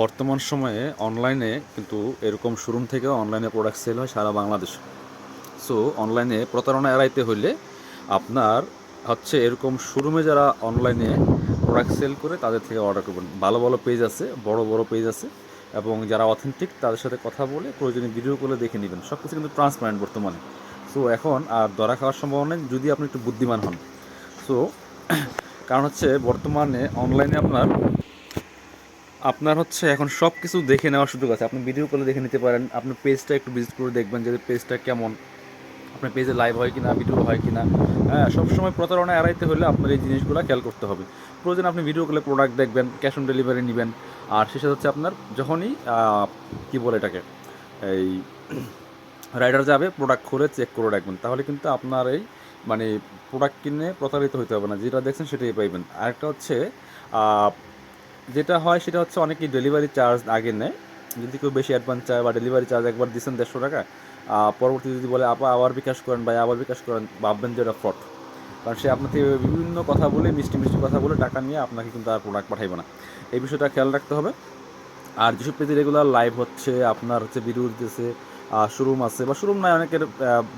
বর্তমান সময়ে অনলাইনে কিন্তু এরকম শোরুম থেকেও অনলাইনে প্রোডাক্ট সেল হয় সারা বাংলাদেশ। সো অনলাইনে প্রতারণা এড়াইতে হলে আপনার হচ্ছে এরকম শোরুমে যারা অনলাইনে প্রোডাক্ট সেল করে তাদের থেকে অর্ডার করবেন। ভালো ভালো পেজ আছে, বড় বড় পেজ আছে এবং যারা অথেন্টিক তাদের সাথে কথা বলে প্রয়োজনীয় ভিডিও করে দেখে নেবেন। সব কিছু কিন্তু ট্রান্সপারেন্ট বর্তমানে। সো এখন আর ধরা খাওয়ার সম্ভাবনা নেই, যদি আপনি একটু বুদ্ধিমান হন। সো কারণ হচ্ছে বর্তমানে অনলাইনে আপনার আপনার হচ্ছে এখন সব কিছু দেখে নেওয়ার সুযোগ আছে। আপনি ভিডিও কলে দেখে নিতে পারেন। আপনার পেজটা একটু ভিজিট করে দেখবেন যে পেজটা কেমন। আপনার পেজে লাইভ হয় কি না ভিডিও হয় কি না হ্যাঁ সবসময় প্রতারণা এড়াইতে হলে আপনার এই জিনিসগুলো খেয়াল করতে হবে। প্রয়োজন আপনি ভিডিও কলে প্রোডাক্ট দেখবেন ক্যাশ অন ডেলিভারি নেবেন। আর শেষে হচ্ছে আপনার যখনই কি বলে এটাকে? এই রাইডার যাবে প্রোডাক্ট খুলে চেক করে রাখবেন। তাহলে কিন্তু আপনার এই মানে প্রোডাক্ট কিনে প্রতারিত হতে হবে না। যেটা দেখছেন সেটাই পাইবেন। আরেকটা হচ্ছে যেটা হয় সেটা হচ্ছে অনেকেই ডেলিভারি চার্জ আগে নেয়। যদি কেউ বেশি অ্যাডভান্স চায় বা ডেলিভারি চার্জ একবার দিচ্ছেন দেড়শো টাকা পরবর্তী যদি বলে, আপা, আবার বিকাশ করেন বা আবার বিকাশ করেন, ভাববেন যে এটা ফ্রড কারণ সে আপনাকে বিভিন্ন কথা বলে, মিষ্টি মিষ্টি কথা বলে টাকা নিয়ে আপনাকে কিন্তু আর প্রোডাক্ট পাঠাইবে না। এই বিষয়টা খেয়াল রাখতে হবে। আর যেসব পেজে রেগুলার লাইভ হচ্ছে, আপনার হচ্ছে ভিডিও দিতেছে শোরুম আছে বা শোরুম নয় অনেকের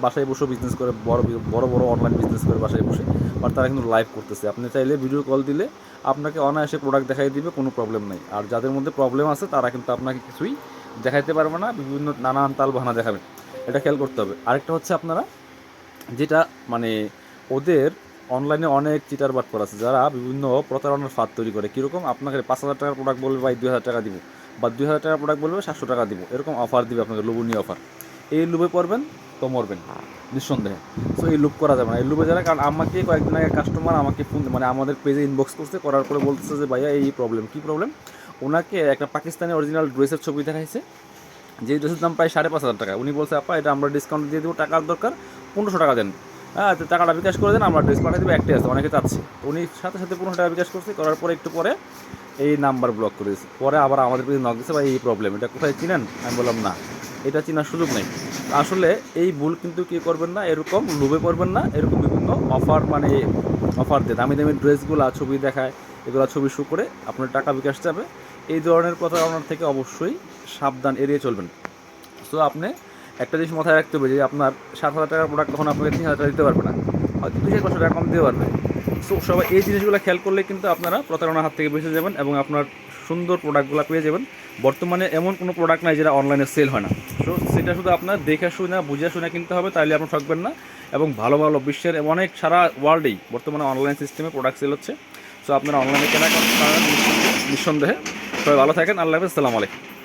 বাসায় বসে বিজনেস করে, বড় বড় বড় অনলাইন বিজনেস করে বাসায় বসে বাট তারা কিন্তু লাইভ করতেছে। আপনি চাইলে ভিডিও কল দিলে আপনাকে অনায়াসে প্রোডাক্ট দেখাই দিবে, কোনো প্রবলেম নাই। আর যাদের মধ্যে প্রবলেম আছে, তারা কিন্তু আপনাকে কিছুই দেখাইতে পারবে না, বিভিন্ন নানান তাল বাহানা দেখাবে। এটা খেয়াল করতে হবে। আরেকটা হচ্ছে আপনারা, যেটা মানে ওদের অনলাইনে অনেক চিটার বাটপার আছে। যারা বিভিন্ন প্রতারণার ফাঁদ তৈরি করে। কীরকম? আপনাকে পাঁচ হাজার টাকার প্রোডাক্ট বলবে বা দুই হাজার টাকা দিব। বা দুই হাজার টাকার প্রোডাক্ট বলবে, সাতশো টাকা দিব। এরকম অফার দিবে আপনাকে, লোভনীয় অফার এই লুবে পড়বেন তো মরবেন, নিঃসন্দেহে। সো এই লুপ করা যাবে না। এই লুবে যারা, কারণ আমাকে কয়েকদিন আগে কাস্টমার আমাকে ফোন মানে আমাদের পেজে ইনবক্স করছে, করার পরে বলতেছে যে, ভাইয়া, এই প্রবলেম কী প্রবলেম ওনাকে একটা পাকিস্তানি অরিজিনাল ড্রেসের ছবি দেখাইছে যে ড্রেসের দাম প্রায় সাড়ে পাঁচ হাজার টাকা। উনি বলছে, আপা, এটা আমরা ডিসকাউন্ট দিয়ে দেবো, টাকার দরকার, পনেরোশো টাকা দেন। হ্যাঁ তো টাকাটা বিকাশ করে দেন, আমরা ড্রেস পাঠিয়ে দেবো, একটাই আছে, অনেকে চাচ্ছে। উনি সাথে সাথে পনেরোশো টাকা বিকাশ করছে, করার পরে একটু পরে এই নাম্বার ব্লক করে দিয়েছে। পরে আবার আমাদের পেজে নক দিচ্ছে ভাই, এই প্রবলেম এটা কোথায় চিনেন? আমি বললাম, না, এটা চেনার সুযোগ নেই। আসলে এই ভুল কিন্তু কি করবেন না, এরকম লোভে পড়বেন না, এরকম বিভিন্ন অফার মানে অফার দেয় দামি দামি ড্রেসগুলো ছবি দেখায়, এগুলো ছবি শু করে আপনার টাকা বিকাশ যাবে। এই ধরনের প্রতারণার থেকে অবশ্যই সাবধান এড়িয়ে চলবেন। সো আপনি একটা জিনিস মাথায় রাখতে হবে যে আপনার সাত হাজার টাকার প্রোডাক্ট তখন আপনাকে তিন হাজার টাকা দিতে পারবে না। হয়তো দুই পাঁচশো টাকা কম দিতে পারবে। সো সবাই এই জিনিসগুলো খেয়াল করলে কিন্তু আপনারা প্রতারণার হাত থেকে বেঁচে যাবেন এবং আপনার সুন্দর প্রোডাক্টগুলো পেয়ে যাবেন। বর্তমানে এমন কোনো প্রোডাক্ট নাই যেটা অনলাইনে সেল হয় না। সো সেটা শুধু আপনার দেখে শুনে, বুঝে শুনে কিনতে হবে, তাইলে আপনি ঠকবেন না। এবং ভালো ভালো বিশ্বের অনেক সারা ওয়ার্ল্ডেই বর্তমানে অনলাইন সিস্টেমে প্রোডাক্ট সেল হচ্ছে। সো আপনারা অনলাইনে কেনা নিঃসন্দেহে। সবাই ভালো থাকেন। আল্লাহ হাফেজ। আলাইকুম।